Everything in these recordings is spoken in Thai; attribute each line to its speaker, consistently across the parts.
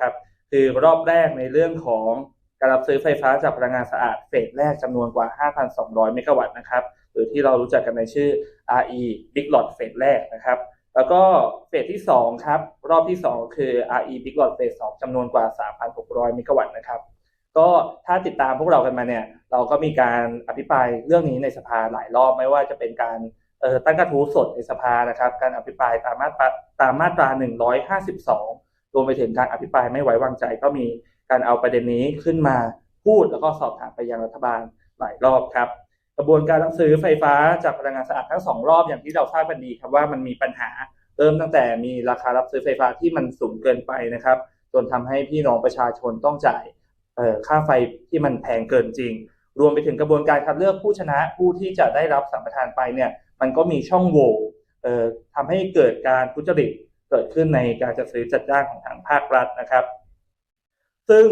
Speaker 1: ครับคือรอบแรกในเรื่องของการรับซื้อไฟฟ้าจากพลังงานสะอาดเฟสแรกจำนวนกว่า 5,200 เมกะวัตต์นะครับหรือที่เรารู้จักกันในชื่อ RE Big Lot เฟสแรกนะครับแล้วก็เฟสที่ 2 ครับ รอบที่ 2 คือ RE Big Lot เฟส2จำนวนกว่า 3,600 เมกะวัตต์นะครับก็ถ้าติดตามพวกเรากันมาเนี่ยเราก็มีการอภิปรายเรื่องนี้ในสภาหลายรอบไม่ว่าจะเป็นการตั้งกระทู้สดในสภานะครับ การอภิปรายตามมาตราตามมาตรา 152 รวมไปถึงการอภิปรายไม่ไว้วางใจ ก็มีการเอาประเด็นนี้ขึ้นมาพูดแล้วก็สอบถามไปยังรัฐบาลหลายรอบครับกระบวนการรับซื้อไฟฟ้าจากพลังงานสะอาดทั้งสองรอบอย่างที่เราทราบกันดีครับว่ามันมีปัญหาเริ่มตั้งแต่มีราคารับซื้อไฟฟ้าที่มันสูงเกินไปนะครับ จนทำให้พี่น้องประชาชนต้องจ่ายค่าไฟที่มันแพงเกินจริง รวมไปถึงกระบวนการคัดเลือกผู้ชนะผู้ที่จะได้รับสัมปทานไปเนี่ยมันก็มีช่องโหว่ทำให้เกิดการทุจริต เกิดขึ้นในการจัดซื้อจัดจ้างของทางภาครัฐนะครับ ซึ่ง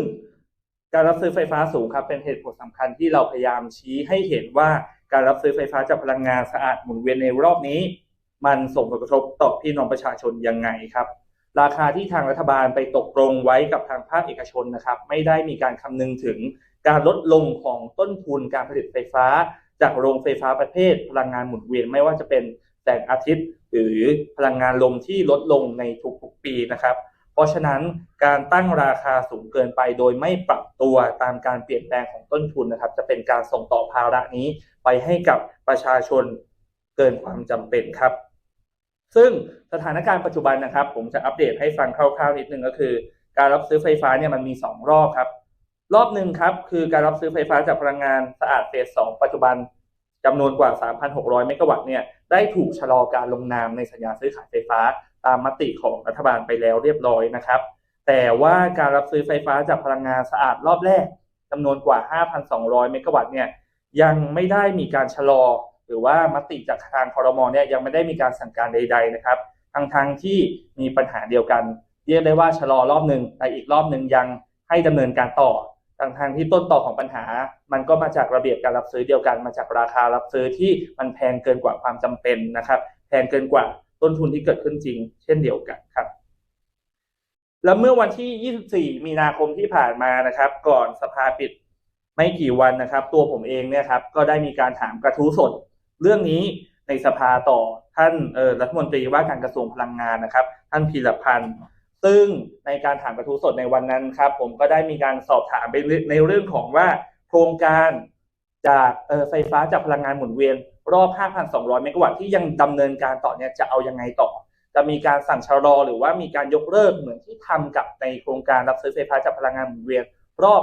Speaker 1: การรับซื้อไฟฟ้าสูงครับเป็นเหตุผลสำคัญที่เราพยายามชี้ให้เห็นว่าการรับซื้อไฟฟ้าจากพลังงานสะอาดหมุนเวียนในรอบนี้ มันส่งผลกระทบต่อพี่น้องประชาชนยังไงครับ ราคาที่ทางรัฐบาลไปตกลงไว้กับทางภาคเอกชนนะครับ ไม่ได้มีการคำนึงถึงการลดลงของต้นทุนการผลิตไฟฟ้า จากโรงไฟฟ้าประเภทพลังงานหมุนเวียนไม่ว่าจะเป็น แสงอาทิตย์ หรือพลังงานลมที่ลดลงในทุกๆปีนะครับ เพราะฉะนั้นการตั้งราคาสูงเกินไป โดยไม่ปรับตัวตามการเปลี่ยนแปลงของต้นทุนนะครับ จะเป็นการส่งต่อภาระนี้ไปให้กับประชาชนเกินความจำเป็นครับ ซึ่งสถานการณ์ปัจจุบันนะครับ ผมจะอัปเดตให้ฟังคร่าวๆนิดนึงก็คือ การรับซื้อไฟฟ้าเนี่ยมันมี 2 รอบครับ รอบหนึ่งครับคือการรับซื้อไฟฟ้าจากพลังงานสะอาดเฟส2ปัจจุบัน จำนวนกว่า 3,600 เมกะวัตต์เนี่ยได้ถูกชะลอการลงนามในสัญญาซื้อขายไฟฟ้า ตามมติของรัฐบาลไปแล้วเรียบร้อยนะครับ แต่ว่าการรับซื้อไฟฟ้าจากพลังงานสะอาดรอบแรกจำนวนกว่า 5,200 เมกะวัตต์เนี่ยยังไม่ได้มีการชะลอ หรือว่ามติจากทางคอรมอเนี่ยยังไม่ได้มีการสั่งการใด ๆนะครับทั้งๆที่มีปัญหาเดียวกัน เรียกได้ว่าชะลอรอบหนึ่งแต่อีกรอบหนึ่งยังให้ดำเนินการต่อ ทั้งทงๆที่ต้นต่อของปัญหา มันก็มาจากระเบียบการรับซื้อเดียวกัน มาจากราคารับซื้อที่มันแพงเกินกว่าความจำเป็นนะครับ แพงเกินกว่าต้นทุนที่เกิดขึ้นจริง เช่นเดียวกันครับ แล้วเมื่อวันที่ 24 มีนาคมที่ผ่านมานะครับ ก่อนสภาปิดไม่กี่วันนะครับ ตัวผมเองเนี่ยครับก็ได้มีการถามกระทู้สด เรื่องนี้ในสภาต่อท่านออรัฐมนตรีว่าการกระทรวงพลังงานนะครับ ท่านพีรพันธ์ ซึ่งในการถามกระทู้สดในวันนั้นครับ ผมก็ได้มีการสอบถามไปในเรื่องของว่าโครงการจากไฟฟ้าจากพลังงานหมุนเวียน รอบ 5,200 เมกะวัตต์ที่ยังดำเนินการต่อเนี่ยจะเอายังไงต่อ จะมีการสั่งชะลอหรือว่ามีการยกเลิกเหมือนที่ทำกับในโครงการรับซื้อไฟฟ้าจากพลังงานหมุนเวียน รอบ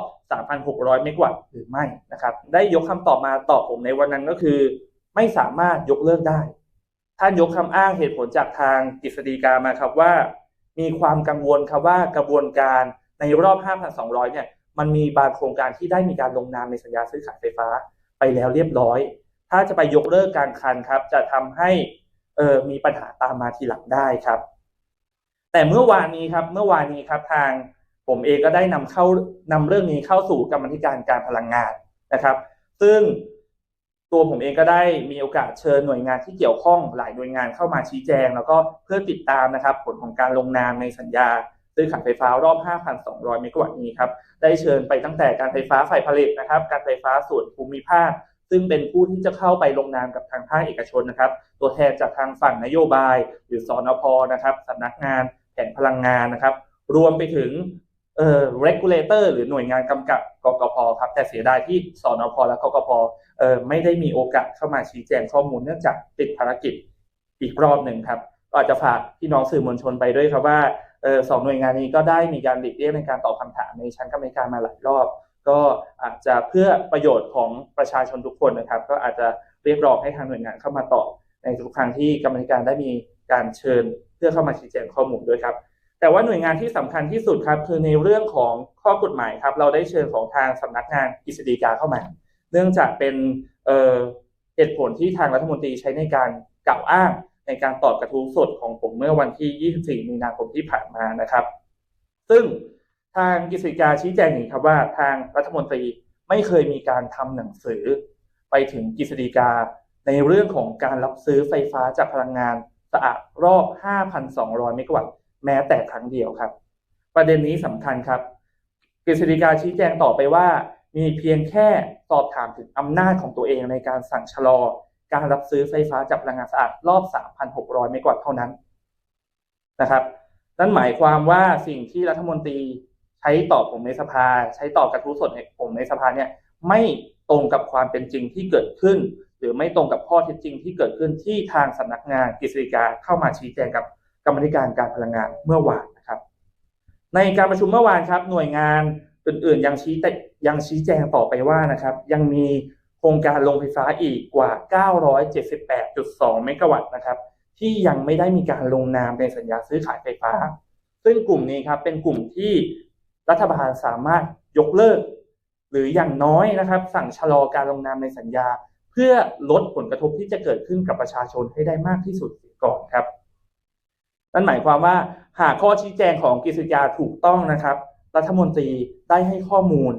Speaker 1: 3,600 เมกะวัตต์หรือไม่นะครับ ได้ยกคำตอบมาตอบผมในวันนั้นก็คือ ไม่สามารถยกเลิกได้ ท่านยกคำอ้างเหตุผลจากทางกฤษฎีกามาครับว่า มีความกังวลครับว่ากระบวนการในรอบ 5,200 เนี่ย มันมีบางโครงการที่ได้มีการลงนามในสัญญาซื้อขายไฟฟ้าไปแล้วเรียบร้อย ถ้าจะไปยกเลิกการคันครับ จะทำให้เออมีปัญหาตามมาทีหลังได้ครับ แต่เมื่อวานนี้ครับเมื่อวานนี้ครับทางผมเองก็ได้นำเข้านำเรื่องนี้เข้าสู่กรรมธิการการพลังงานนะครับ ซึ่ง ตัวผมเองก็ได้มีโอกาสเชิญหน่วยงานที่เกี่ยวข้องหลายหน่วยงานเข้ามาชี้แจง แล้วก็เพื่อติดตามนะครับผลของการลงนามในสัญญาซื้อขายไฟฟ้ารอบ 5,200 เมกะวัตต์นี้ครับ ได้เชิญไปตั้งแต่การไฟฟ้าฝ่ายผลิตนะครับ การไฟฟ้าส่วนภูมิภาค ซึ่งเป็นผู้ที่จะเข้าไปลงนามกับทางภาคเอกชนนะครับ ตัวแทนจากทางฝั่งนโยบาย หรือสอนพนะครับสำนักงานแผนพลังงานนะครับ รวมไปถึง เอ่อ regulator หรือหน่วยงานกำกับกกพครับ แต่เสียดายที่สอนพและกกพเอ่อไม่ได้มีโอกาสเข้ามาชี้แจงข้อมูลเนื่องจากติดภารกิจอีกรอบหนึ่งครับก็อาจจะฝากพี่น้องสื่อมวลชนไปด้วยครับว่าเออสองหน่วยงานนี้ก็ได้มีการหลีกเลี่ยงในการตอบคำถามในชั้นกรรมการมาหลายรอบ ก็อาจจะเพื่อประโยชน์ของประชาชนทุกคนนะครับ ก็อาจจะเรียกร้องให้ทางหน่วยงานเข้ามาตอบในทุกครั้งที่กรรมการได้มีการเชิญ เพื่อเข้ามาชี้แจงข้อมูลด้วยครับ แต่ว่าหน่วยงานที่สำคัญที่สุดครับคือในเรื่องของข้อกฎหมายครับเราได้เชิญของทางสำนักงานกฤษฎีกาเข้ามา เนื่องจากเป็นเหตุผลที่ทางรัฐมนตรีใช้ในการกล่าวอ้างในการตอบกระทู้สดของผมเมื่อวันที่ 24 มีนาคมที่ผ่านมานะครับ ซึ่งทางกฤษฎีกาชี้แจงอย่างนี้ครับว่าทางรัฐมนตรีไม่เคยมีการทำหนังสือ ไปถึงกฤษฎีกาในเรื่องของการรับซื้อไฟฟ้าจากพลังงานสะอาดรอบ 5,200 เมกะวัตต์ แม้แต่ครั้งเดียวครับ ประเด็นนี้สำคัญครับกฤษฎีกาชี้แจงต่อไปว่า มีเพียงแค่สอบถามถึงอำนาจของตัวเองในการสั่งชะลอ การรับซื้อไฟฟ้าจากพลังงานสะอาดรอบ 3,600 เมกะวัตต์เท่านั้นนะครับนั่นหมายความว่าสิ่งที่รัฐมนตรีใช้ตอบผมในสภา ใช้ตอบกระทู้สดผมในสภาเนี่ยไม่ตรงกับความเป็นจริงที่เกิดขึ้น หรือไม่ตรงกับข้อเท็จจริงที่เกิดขึ้นที่ทางสำนักงานกฤษฎีกาเข้ามาชี้แจงกับ กรรมธิการการพลังงานเมื่อวานนะครับ ในการประชุมเมื่อวานครับ หน่วยงานอื่นๆยังชี้แต่ยังชี้แจงต่อไปว่านะครับ ยังมีโครงการโรงไฟฟ้าอีกกว่า 978.2 เมกะวัตต์นะครับ ที่ยังไม่ได้มีการลงนามในสัญญาซื้อขายไฟฟ้า ซึ่งกลุ่มนี้ครับเป็นกลุ่มที่รัฐบาลสามารถยกเลิก หรืออย่างน้อยนะครับ สั่งชะลอการลงนามในสัญญา เพื่อลดผลกระทบที่จะเกิดขึ้นกับประชาชนให้ได้มากที่สุดก่อนครับ นั่นหมายความว่าหากข้อชี้แจงของกฤษฎีกาถูกต้องนะครับ รัฐมนตรีได้ให้ข้อมูล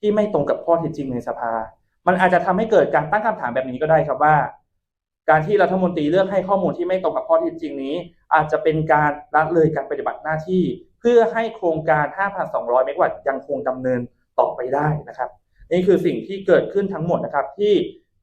Speaker 1: ที่ไม่ตรงกับข้อเท็จจริงในสภา มันอาจจะทำให้เกิดการตั้งคำถามแบบนี้ก็ได้ครับว่า การที่รัฐมนตรีเลือกให้ข้อมูลที่ไม่ตรงกับข้อเท็จจริงนี้ อาจจะเป็นการละเลยการปฏิบัติหน้าที่ เพื่อให้โครงการ 5,200 เมกะวัตต์ยังคงดำเนินต่อไปได้นะครับ นี่คือสิ่งที่เกิดขึ้นทั้งหมดนะครับที่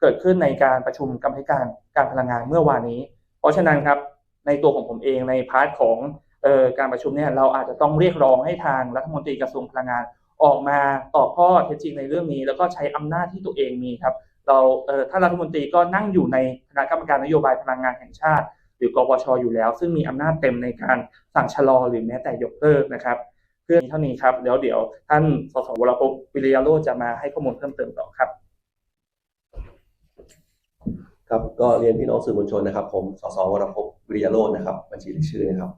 Speaker 1: เกิดขึ้นในการประชุมกรรมธิการการพลังงานเมื่อวานนี้ เพราะฉะนั้นครับ ในตัวของผมเองในพาร์ทของออการประชุมเนี่ยเราอาจจะต้องเรียกร้องให้ทางรัฐมนตรีกระทรวงพลังงานออกมาตอบข้อเท็จจริงในเรื่องนี้ แล้วก็ใช้อำนาจที่ตัวเองมีครับ เราเอ่อท่านรัฐมนตรีก็นั่งอยู่ในคณะกรรมการนโยบายพลังงานแห่งชาติ หรือกปชอยู่แล้ว ซึ่งมีอำนาจเต็มในการสั่งชะลอหรือแม้แต่ยกเลิกนะครับเพื่อเท่านี้ครับเดี๋ยวเดี๋ยวท่านสสวรพวิริยโรจน์จะมาให้ข้อมูลเพิ่มเติมต่อครับ
Speaker 2: ครับก็เรียนพี่น้องสื่อมวลชนนะครับ ผมสสวรพ วิริยโรจน์นะครับ บัญชีรายชื่อนะครับ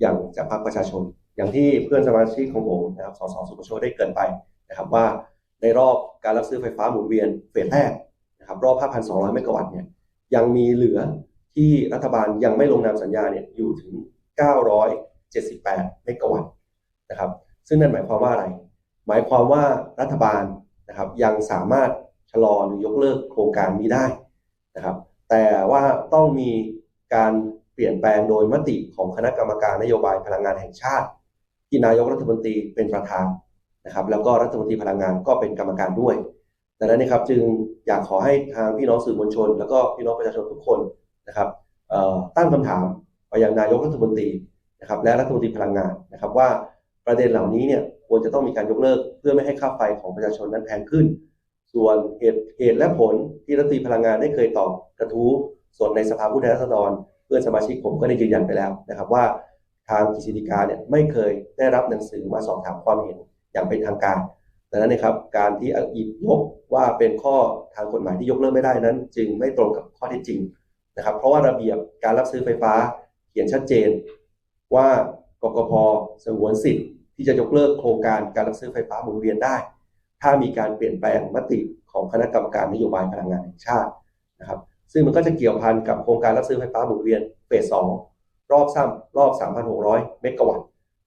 Speaker 2: อย่างจากพรรคประชาชน อย่างที่เพื่อนสมาชิกของผมนะครับสสสุประโชคได้เกินไปนะครับว่าในรอบการรับซื้อไฟฟ้าหมุนเวียนเฟสแรกนะครับรอบ 5,200 เมกะวัตต์เนี่ยยังมีเหลือที่รัฐบาลยังไม่ลงนามสัญญาเนี่ยอยู่ถึง 978 เมกะวัตต์นะครับซึ่งนั่นหมายความว่าอะไร หมายความว่ารัฐบาลนะครับยังสามารถชะลอหรือยกเลิกโครงการนี้ได้นะครับแต่ว่าต้องมีการ เปลี่ยนแปลงโดยมติของคณะกรรมการนโยบายพลังงานแห่งชาติ ที่นายกรัฐมนตรีเป็นประธานนะครับ แล้วก็รัฐมนตรีพลังงานก็เป็นกรรมการด้วยดังนั้นนะครับจึงอยากขอให้ทางพี่น้องสื่อมวลชน แล้วก็พี่น้องประชาชนทุกคนนะครับตั้งคำถามไปยังนายกรัฐมนตรีนะครับ และรัฐมนตรีพลังงานนะครับ ว่าประเด็นเหล่านี้เนี่ยควรจะต้องมีการยกเลิก เพื่อไม่ให้ค่าไฟของประชาชนนั้นแพงขึ้น ส่วนเหตุเหตุและผลที่รัฐมนตรีพลังงานได้เคยตอบกระทู้สดในสภาผู้แทนราษฎร เพื่อนสมาชิกผมก็ได้ยืนยันไปแล้วนะครับว่าทางกฤษฎีกาเนี่ยไม่เคยได้รับหนังสือมาสอบถามความเห็นอย่างเป็นทางการดังนั้นนะครับการที่หยิบยกว่าเป็นข้อทางกฎหมายที่ยกเลิกไม่ได้นั้น จึงไม่ตรงกับข้อเท็จจริงนะครับ เพราะว่าระเบียบการรับซื้อไฟฟ้าเขียนชัดเจน ว่ากกพสงวนสิทธิ์ที่จะยกเลิกโครงการการรับซื้อไฟฟ้าหมุนเวียนได้ ถ้ามีการเปลี่ยนแปลงมติของคณะกรรมการนโยบายพลังงานแห่งชาตินะครับ ซึ่งมันก็จะเกี่ยวพันกับโครงการรับซื้อไฟฟ้าหมุนเวียนเฟสสองรอบซ้ำรอบ 3,600 เมกะวัตต์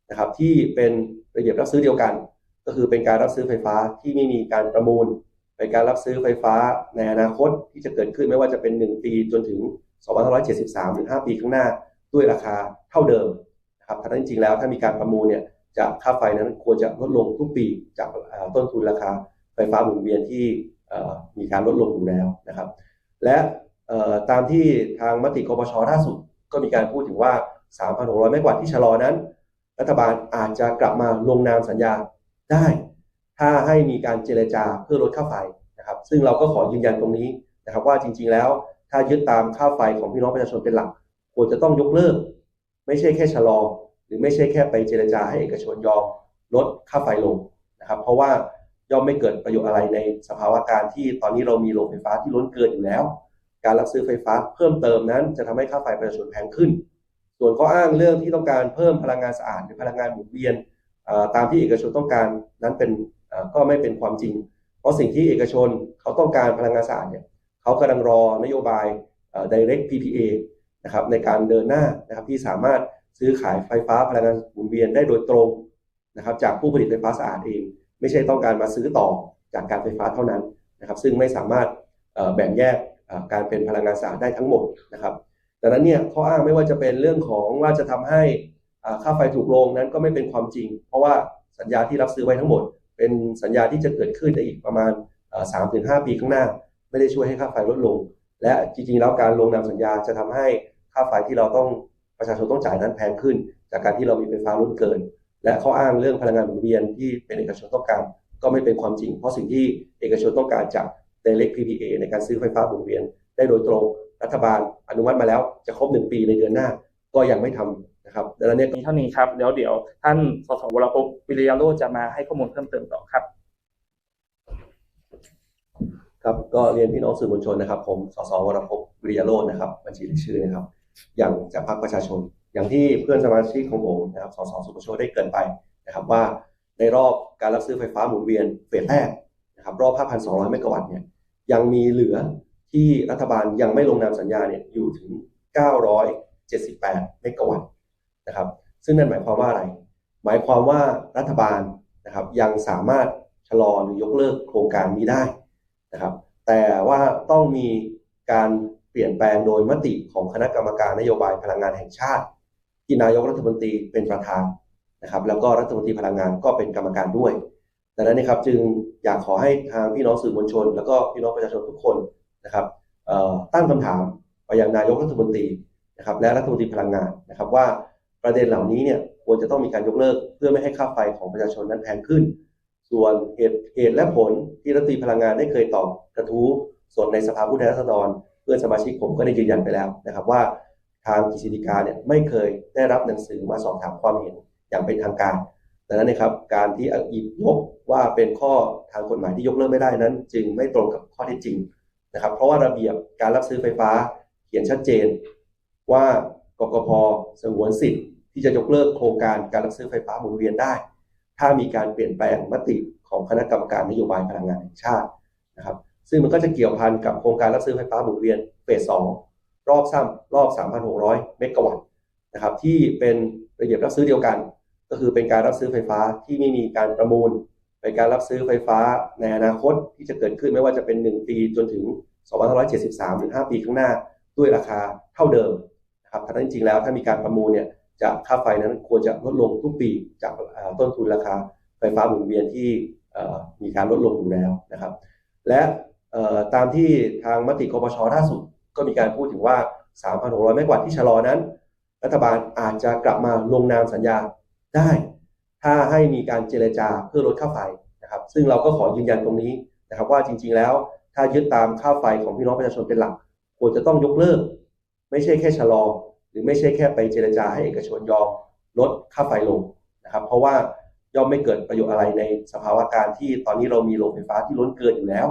Speaker 2: นะครับที่เป็นระเบียบรับซื้อเดียวกัน ก็คือเป็นการรับซื้อไฟฟ้าที่ไม่มีการประมูล เป็นการรับซื้อไฟฟ้าในอนาคตที่จะเกิดขึ้นไม่ว่าจะเป็น 1 ปีจนถึง 2573 หรือ 5 ปีข้างหน้าด้วยราคาเท่าเดิมนะครับทั้งนั้นจริงๆแล้วถ้ามีการประมูลเนี่ยจะค่าไฟนั้นควรจะลดลงทุกปีจากต้นทุนราคาไฟฟ้าหมุนเวียนที่มีการลดลงอยู่แล้วนะครับ และ ตามที่ทางมติกปชล่าสุดก็มีการพูดถึงว่า 3,600เมกะวัตต์ที่ชะลอนั้น รัฐบาลอาจจะกลับมาลงนามสัญญาได้ ถ้าให้มีการเจรจาเพื่อลดค่าไฟนะครับ ซึ่งเราก็ขอยืนยันตรงนี้นะครับ ว่าจริง ๆ แล้วถ้ายึดตามค่าไฟของพี่น้องประชาชนเป็นหลัก ควรจะต้องยกเลิก ไม่ใช่แค่ชะลอ หรือไม่ใช่แค่ไปเจรจาให้เอกชนยอมลดค่าไฟลงนะครับ เพราะว่าย่อมไม่เกิดประโยชน์อะไรในสภาวะการที่ตอนนี้เรามีโรงไฟฟ้าที่ล้นเกินอยู่แล้ว การรับซื้อไฟฟ้าเพิ่มเติมนั้น จะทำให้ค่าไฟประชาชนแพงขึ้น ส่วนข้ออ้างเรื่องที่ต้องการเพิ่มพลังงานสะอาดหรือพลังงานหมุนเวียนตามที่เอกชนต้องการนั้นเป็นก็ไม่เป็นความจริง เพราะสิ่งที่เอกชนเขาต้องการพลังงานสะอาดเนี่ยเขากำลังรอนโยบาย direct PPA นะครับในการเดินหน้านะครับที่สามารถซื้อขายไฟฟ้าพลังงานหมุนเวียนได้โดยตรงนะครับจากผู้ผลิตไฟฟ้าสะอาดเอง ไม่ใช่ต้องการมาซื้อต่อจากการไฟฟ้าเท่านั้นนะครับซึ่งไม่สามารถแบ่งแยก การเป็นพลังงานสะอาดได้ทั้งหมดนะครับดังนั้นเนี่ยข้ออ้างไม่ว่าจะเป็นเรื่องของว่าจะทำให้ค่าไฟถูกลงนั้นก็ไม่เป็นความจริง เพราะว่าสัญญาที่รับซื้อไว้ทั้งหมด เป็นสัญญาที่จะเกิดขึ้นในอีกประมาณสามถึงห้าปีข้างหน้า ไม่ได้ช่วยให้ค่าไฟลดลง และจริงๆ แล้วการลงนามสัญญาจะทำให้ค่าไฟที่เราต้องประชาชนต้องจ่ายนั้นแพงขึ้น จากการที่เรามีไฟฟ้าล้นเกิน และข้ออ้างเรื่องพลังงานหมุนเวียนที่เป็นเอกชนต้องการก็ไม่เป็นความจริง เพราะสิ่งที่เอกชนต้องการจาก Direct PPA ในการซื้อไฟฟ้าหมุนเวียน ได้โดยตรงรัฐบาลอนุมัติมาแล้วจะครบหนึ่งปีในเดือนหน้า ก็ยังไม่ทำนะครับดังนั้นเนี่ย
Speaker 1: มีเท่านี้ครับแล้วเดี๋ยวท่านสสวรพงศ์วิริยาโรจน์จะมาให้ข้อมูลเพิ่มเติมต่อครับ
Speaker 2: ครับก็เรียนพี่น้องสื่อมวลชนนะครับ ผมสสวรพงศ์วิริยโรจน์นะครับบัญชีรายชื่อนะครับ อย่างจากพรรคประชาชน อย่างที่เพื่อนสมาชิกของผมนะครับสสสุประโชได้เกินไปนะครับว่าในรอบการรับซื้อไฟฟ้าหมุนเวียนเฟสแรกนะครับรอบ 5,200 เมกะวัตต์เนี่ย ยังมีเหลือที่รัฐบาลยังไม่ลงนามสัญญาเนี่ยอยู่ถึง 978 เมกะวัตต์นะครับ ซึ่งนั่นหมายความว่าอะไร หมายความว่ารัฐบาลนะครับยังสามารถชะลอหรือยกเลิกโครงการนี้ได้นะครับ แต่ว่าต้องมีการเปลี่ยนแปลงโดยมติของคณะกรรมการนโยบายพลังงานแห่งชาติ ที่นายกรัฐมนตรีเป็นประธานนะครับ แล้วก็รัฐมนตรีพลังงานก็เป็นกรรมการด้วย ดังนั้นนะครับจึงอยากขอให้ทางพี่น้องสื่อมวลชน แล้วก็พี่น้องประชาชนทุกคนนะครับตั้งคำถามไปยังนายกรัฐมนตรีนะครับและรัฐมนตรีพลังงานนะครับว่าประเด็นเหล่านี้เนี่ยควรจะต้องมีการยกเลิกเพื่อไม่ให้ค่าไฟของประชาชนนั้นแพงขึ้น ส่วนเหตุเหตุและผลที่รัฐมนตรีพลังงานได้เคยตอบกระทู้ส่วนในสภาผู้แทนราษฎรเพื่อนสมาชิกผมก็ได้ยืนยันไปแล้วนะครับว่าทางกฤษฎีกาเนี่ยไม่เคยได้รับหนังสือมาสอบถามความเห็นอย่างเป็นทางการ ดังนั้นนะครับการที่หยิบยกว่าเป็นข้อทางกฎหมายที่ยกเลิกไม่ได้นั้น จึงไม่ตรงกับข้อเท็จจริงนะครับ เพราะว่าระเบียบการรับซื้อไฟฟ้าเขียนชัดเจน ว่ากกพสงวนสิทธิ์ที่จะยกเลิกโครงการการรับซื้อไฟฟ้าหมุนเวียนได้ ถ้ามีการเปลี่ยนแปลงมติของคณะกรรมการนโยบายพลังงานแห่งชาตินะครับ ซึ่งมันก็จะเกี่ยวพันกับโครงการรับซื้อไฟฟ้าหมุนเวียนเฟสสองรอบซ้ำรอบ 3,600 เมกะวัตต์นะครับที่เป็นระเบียบรับซื้อเดียวกัน ก็คือเป็นการรับซื้อไฟฟ้าที่ไม่มีการประมูล เป็นการรับซื้อไฟฟ้าในอนาคตที่จะเกิดขึ้นไม่ว่าจะเป็น 1 ปีจนถึง 2573 หรือ 5 ปีข้างหน้าด้วยราคาเท่าเดิมนะครับทั้งจริงๆแล้วถ้ามีการประมูลเนี่ยจะค่าไฟนั้นควรจะลดลงทุกปีจากต้นทุนราคาไฟฟ้าหมุนเวียนที่มีการลดลงอยู่แล้วนะครับ และตามที่ทางมติกปชล่าสุดก็มีการพูดถึงว่า 3,600 เมกะวัตต์ที่ชะลอนั้น รัฐบาลอาจจะกลับมาลงนามสัญญา ได้ ถ้าให้มีการเจรจาเพื่อลดค่าไฟนะครับ ซึ่งเราก็ขอยืนยันตรงนี้นะครับ ว่าจริง ๆ แล้วถ้ายึดตามค่าไฟของพี่น้องประชาชนเป็นหลัก ควรจะต้องยกเลิก ไม่ใช่แค่ชะลอ หรือไม่ใช่แค่ไปเจรจาให้เอกชนยอมลดค่าไฟลงนะครับ เพราะว่าย่อมไม่เกิดประโยชน์อะไรในสภาวะการที่ตอนนี้เรามีโรงไฟฟ้าที่ล้นเกินอยู่แล้ว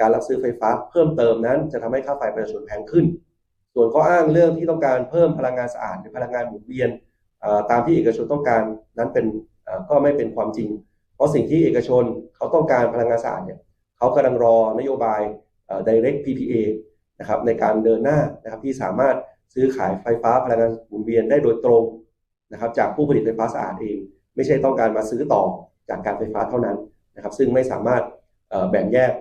Speaker 2: การรับซื้อไฟฟ้าเพิ่มเติมนั้นจะทำให้ค่าไฟประชาชนแพงขึ้น ส่วนข้ออ้างเรื่องที่ต้องการเพิ่มพลังงานสะอาดหรือพลังงานหมุนเวียน ตามที่เอกชนต้องการนั้นเป็นก็ไม่เป็นความจริง เพราะสิ่งที่เอกชนเขาต้องการพลังงานสะอาดเนี่ยเขากำลังรอนโยบาย direct PPA นะครับในการเดินหน้านะครับที่สามารถซื้อขายไฟฟ้าพลังงานหมุนเวียนได้โดยตรงนะครับจากผู้ผลิตไฟฟ้าสะอาดเอง ไม่ใช่ต้องการมาซื้อต่อจากการไฟฟ้าเท่านั้นนะครับ ซึ่งไม่สามารถแบ่งแยก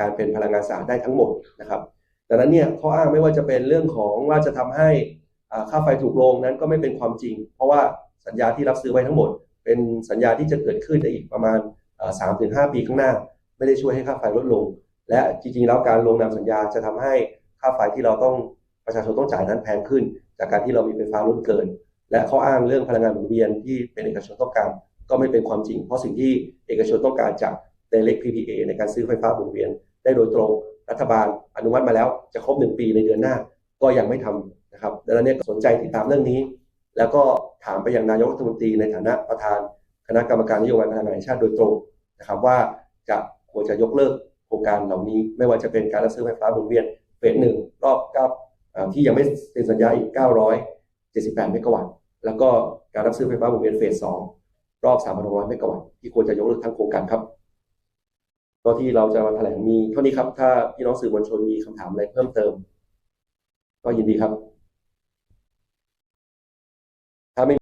Speaker 2: การเป็นพลังงานสะอาดได้ทั้งหมดนะครับดังนั้นเนี่ยข้ออ้างไม่ว่าจะเป็นเรื่องของว่าจะทำให้ ค่าไฟถูกลงนั้นก็ไม่เป็นความจริง เพราะว่าสัญญาที่รับซื้อไว้ทั้งหมด เป็นสัญญาที่จะเกิดขึ้นในอีกประมาณ 3-5 ปีข้างหน้า ไม่ได้ช่วยให้ค่าไฟลดลง และจริงๆ แล้วการลงนามสัญญาจะทำให้ค่าไฟที่เราต้องประชาชนต้องจ่ายนั้นแพงขึ้น จากการที่เรามีไฟฟ้าล้นเกิน และข้ออ้างเรื่องพลังงานหมุนเวียนที่เป็นเอกชนต้องการก็ไม่เป็นความจริง เพราะสิ่งที่เอกชนต้องการจาก Direct PPA ในการซื้อไฟฟ้าหมุนเวียน ได้โดยตรงรัฐบาลอนุมัติมาแล้วจะครบหนึ่งปีในเดือนหน้า ก็ยังไม่ทำ นะครับดังนั้นเนี่ยสนใจติดตามเรื่องนี้ แล้วก็ถามไปยังนายกรัฐมนตรีในฐานะประธานคณะกรรมการนโยบายพลังงานแห่งชาติโดยตรงนะครับว่าจะควรจะยกเลิกโครงการเหล่านี้ ไม่ว่าจะเป็นการรับซื้อไฟฟ้าหมุนเวียนเฟสหนึ่งรอบเก้าที่ยังไม่เซ็นสัญญาอีก 978 เมกะวัตต์แล้วก็การรับซื้อไฟฟ้าหมุนเวียนเฟสสองรอบ 3,600 เมกะวัตต์ที่ควรจะยกเลิกทั้งโครงการครับก็ที่เราจะมาแถลงมีเท่านี้ครับ ถ้าพี่น้องสื่อมวลชนมีคำถามอะไรเพิ่มเติม ก็ยินดีครับ I mean,